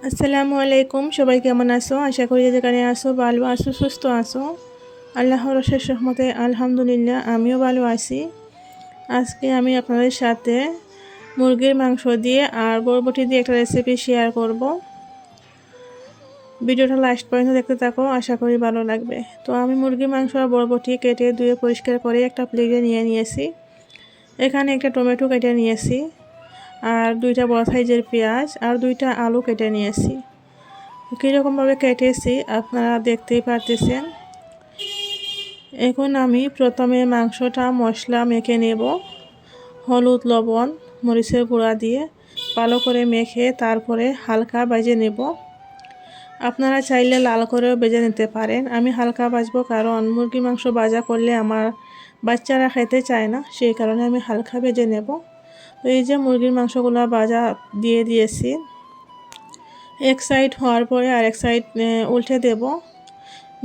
আসসালামু আলাইকুম, সবাই কেমন আছো? আশা করি যেখানে আসো ভালো আছো, সুস্থ আছো। আল্লাহর শেষ রহমতে আলহামদুলিল্লাহ আমিও ভালো আছি। আজকে আমি আপনাদের সাথে মুরগির মাংস দিয়ে আর বরবটি দিয়ে একটা রেসিপি শেয়ার করব। ভিডিওটা লাস্ট পর্যন্ত দেখতে থাকো, আশা করি ভালো লাগবে। তো আমি মুরগির মাংস আর বরবটি কেটে ধুয়ে পরিষ্কার করে একটা প্লেটে নিয়ে নিয়েছি। এখানে একটা টমেটো কেটে নিয়েছি। আর দুইটা বড় সাইজের পেঁয়াজ আর দুইটা আলু কেটে নিয়েছি। কীরকমভাবে কেটেছি আপনারা দেখতেই পারতেছেন। এখন আমি প্রথমে মাংসটা, মশলা মেখে নেব। হলুদ, লবণ, মরিচের গুঁড়া দিয়ে ভালো করে মেখে তারপরে হালকা বাজে নেব। আপনারা চাইলে লাল করেও বেজে নিতে পারেন। আমি হালকা বাজবো কারণ মুরগি মাংস ভাজা করলে আমার বাচ্চারা খেতে চায় না, সেই কারণে আমি হালকা বেজে নেব। তো এই যে মুরগির মাংসগুলো বাজা দিয়ে দিয়েছি। এক সাইড হওয়ার পরে আর এক সাইড উল্টে দেব।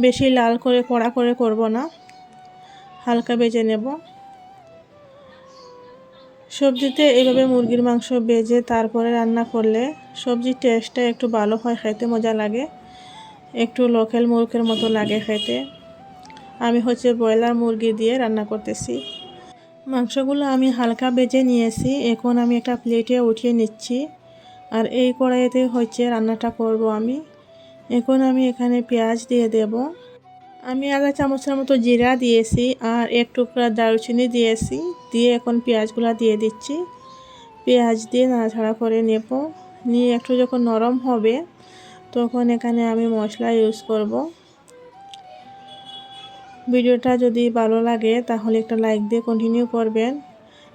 বেশি লাল করে, কড়া করে করব না। হালকা বেজে নেব। সবজিতে এইভাবে মুরগির মাংস বেজে তারপরে রান্না করলে সবজির টেস্টটা একটু ভালো হয়, খেতে মজা লাগে। একটু লোকাল মুরগের মতো লাগে খেতে। আমি হচ্ছে ব্রয়লার মুরগি দিয়ে রান্না করতেছি। মাংসগুলো আমি হালকা বেজে নিয়েছি। এখন আমি একটা প্লেটে উঠিয়ে নিচ্ছি। আর এই কড়াইতে হচ্ছে রান্নাটা করব আমি। এখন আমি এখানে পেঁয়াজ দিয়ে দেব। আমি আধা চামচের মতো জিরা দিয়েছি আর এক টুকরা দারুচিনি দিয়েছি। দিয়ে এখন পেঁয়াজগুলো দিয়ে দিচ্ছি। পেঁয়াজ দিয়ে নাড়াছাড়া করে নেব। নিয়ে একটু যখন নরম হবে, তখন এখানে আমি মশলা ইউজ করব। ভিডিওটা যদি ভালো লাগে, তাহলে একটা লাইক দিয়ে কন্টিনিউ করবেন।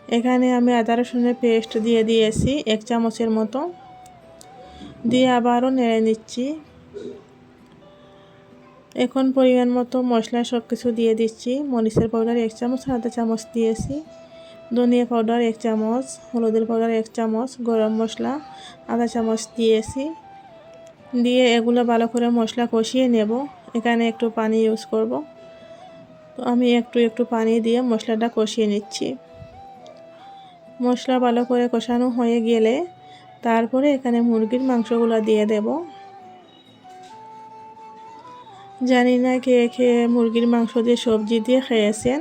এখানে আমি আদা রসুনের পেস্ট দিয়ে দিয়েছি, এক চামচের মতো। দিয়ে আবারও নেড়ে নিচ্ছি। এখন পরিমাণ মতো মশলা সব কিছু দিয়ে দিচ্ছি। মরিচের পাউডার এক চামচ, আদা চামচ দিয়েছি। ধনিয়া পাউডার এক চামচ, হলুদের পাউডার এক চামচ, গরম মশলা আধা চামচ দিয়েছি। দিয়ে এগুলো ভালো করে মশলা কষিয়ে নেব। এখানে একটু পানি ইউজ করব। তো আমি একটু একটু পানি দিয়ে মশলাটা কষিয়ে নিচ্ছি। মশলা ভালো করে কষানো হয়ে গেলে তারপরে এখানে মুরগির মাংসগুলো দিয়ে দেব। জানি না কে খেয়ে মুরগির মাংস দিয়ে সবজি দিয়ে খেয়েছেন।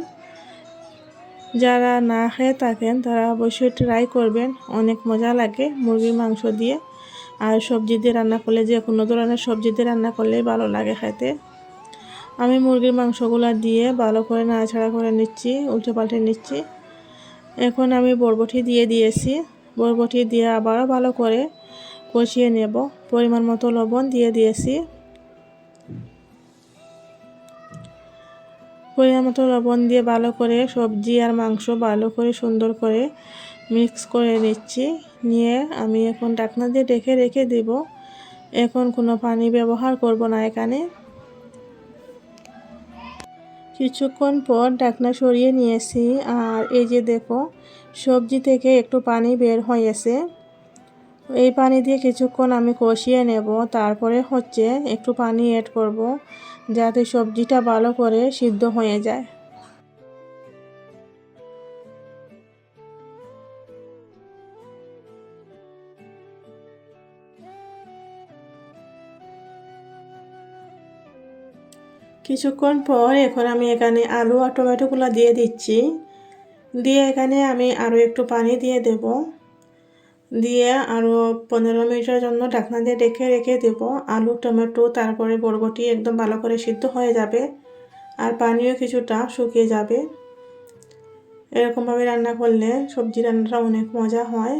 যারা না খেয়ে থাকেন তারা অবশ্যই ট্রাই করবেন, অনেক মজা লাগে মুরগির মাংস দিয়ে। আর সবজি দিয়ে রান্না করলে যে কোনো ধরনের সবজি দিয়ে রান্না করলেই ভালো লাগে খেতে। আমি মুরগির মাংসগুলো দিয়ে ভালো করে নাড়াছাড়া করে নিচ্ছি উল্টে পাল্টে নিচ্ছি। এখন আমি বরবটি দিয়ে দিয়েছি। বরবটি দিয়ে আবারও ভালো করে কষিয়ে নেব। পরিমাণ মতো লবণ দিয়ে দিয়েছি। পরিমাণ মতো লবণ দিয়ে ভালো করে সবজি আর মাংস ভালো করে সুন্দর করে মিক্স করে নিচ্ছি। নিয়ে আমি এখন ডাকনা দিয়ে ডেকে রেখে দেব। এখন কোনো পানি ব্যবহার করব না এখানে। কিছুক্ষণ পর ঢাকনা সরিয়ে নিয়েছি আর এই যে দেখো, সবজি থেকে একটু পানি বের হয়েছে। এই পানি দিয়ে কিছুক্ষণ আমি কষিয়ে নেব, তারপরে হচ্ছে একটু পানি অ্যাড করব যাতে সবজিটা ভালো করে সিদ্ধ হয়ে যায়। কিছুক্ষণ পর এখন আমি এখানে আলু আর টমেটোগুলো দিয়ে দিচ্ছি। দিয়ে এখানে আমি আরও একটু পানি দিয়ে দেব। দিয়ে আরও পনেরো মিনিটের জন্য ঢাকনা দিয়ে ডেকে রেখে দেব। আলু, টমেটো, তারপরে বরবটি একদম ভালো করে সিদ্ধ হয়ে যাবে আর পানিও কিছুটা শুকিয়ে যাবে। এরকমভাবে রান্না করলে সবজি রান্নাটা অনেক মজা হয়।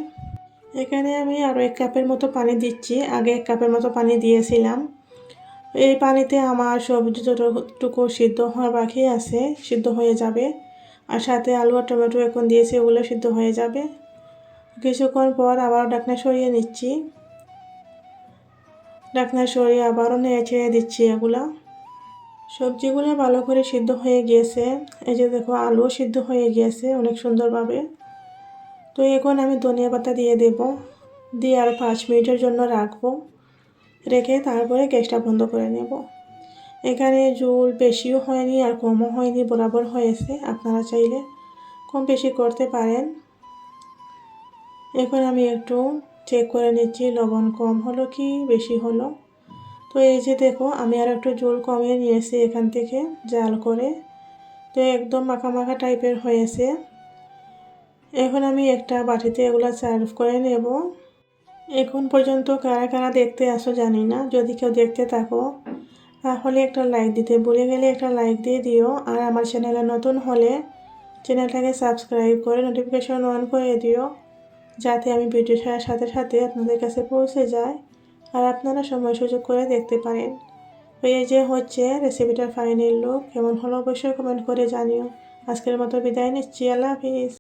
এখানে আমি আরও এক কাপের মতো পানি দিচ্ছি। আগে এক কাপের মতো পানি দিয়েছিলাম। এই পানিতে আমার সবজি যতটুকু সিদ্ধ হওয়ার বাকি আছে, সিদ্ধ হয়ে যাবে। আর সাথে আলু আর টমেটো এখন দিয়েছি ওগুলো সিদ্ধ হয়ে যাবে। কিছুক্ষণ পর আবার ডাকনা সরিয়ে নিচ্ছি। ডাকনা সরিয়ে আবারও নেড়ে ছেড়ে দিচ্ছি এগুলা। সবজিগুলো ভালো করে সিদ্ধ হয়ে গিয়েছে। এই যে দেখো, আলু সিদ্ধ হয়ে গিয়েছে অনেক সুন্দরভাবে। তো এখন আমি ধনিয়া পাতা দিয়ে দেব। দিয়ে আর পাঁচ মিনিটের জন্য রাখব। রেখে তারপরে গ্যাসটা বন্ধ করে নেব। এখানে জোল বেশিও হয়নি আর কমও হয়নি, বরাবর হয়েছে। আপনারা চাইলে কম বেশি করতে পারেন। এখন আমি একটু চেক করে নিচ্ছি, লবণ কম হলো কি বেশি হলো। তো এই যে দেখো, আমি আর একটু জল কমিয়ে নিয়েছি এখান থেকে জাল করে। তো একদম মাখা টাইপের হয়েছে। এখন আমি একটা বাটিতে এগুলো সার্ভ করে নেব। এখন পর্যন্ত কারা কারা দেখতে আসো জানি না। যদি কেউ দেখতে থাকো, তাহলে একটা লাইক দিতে। ভুলে গেলে একটা লাইক দিয়ে দিও। আর আমার চ্যানেলে নতুন হলে চ্যানেলটাকে সাবস্ক্রাইব করে নোটিফিকেশন অন করে দিও, যাতে আমি ভিডিও ছাড়ার সাথে সাথে আপনাদের কাছে পৌঁছে যায় আর আপনারা সময় সুযোগ করে দেখতে পারেন। এই যে হচ্ছে রেসিপিটার ফাইনাল লুক কেমন হলো অবশ্যই কমেন্ট করে জানিও। আজকের মতো বিদায় নিচ্ছি। আল্লাহ হাফিজ।